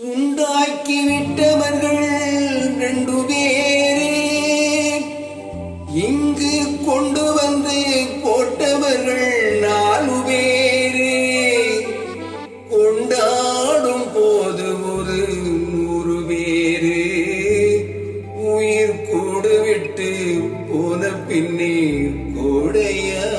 உண்டாக்கிவிட்டவர்கள் ரெண்டு பேரே. இங்கு கொண்டு வந்து போட்டவர்கள் நாலு பேரே. கொண்டாடும் போது ஒரு நூறு பேரு. உயிர் கூடு விட்டு போன பின்னே கோடையாறு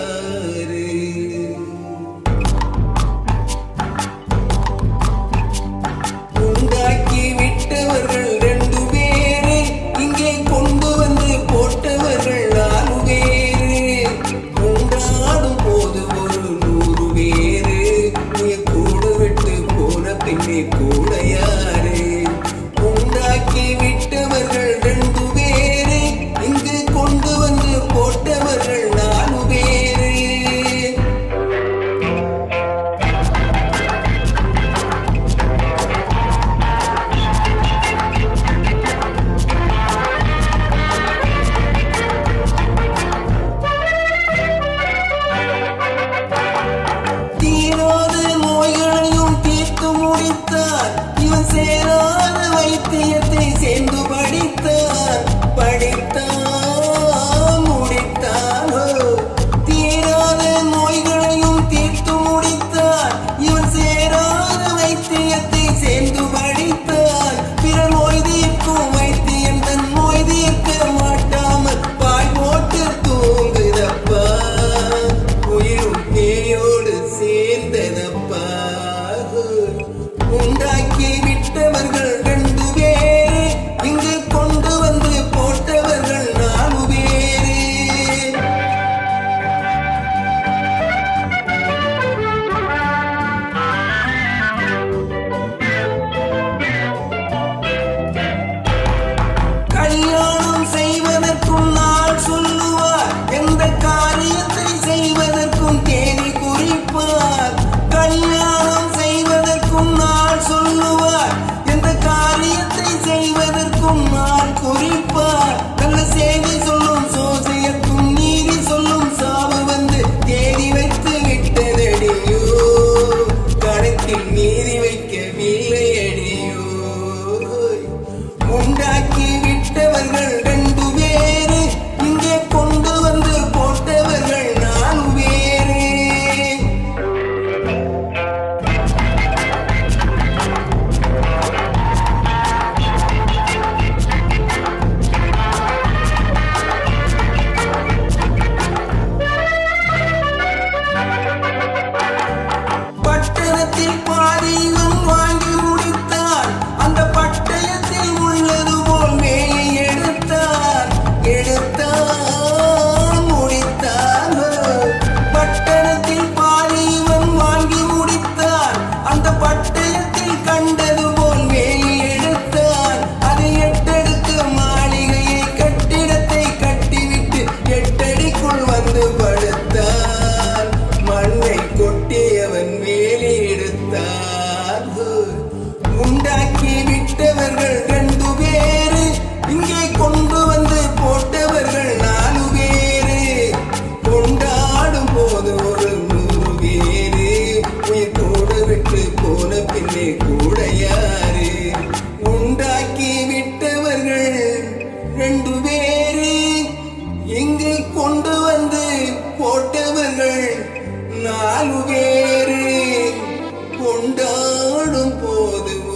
விட்டு போன பின்னே கூட யாரு? உண்டாக்கி விட்டவர்கள் ரெண்டு பேரு. இங்கு கொண்டு வந்து போட்டவர்கள் நாலு பேரு. கொண்டாடும் போது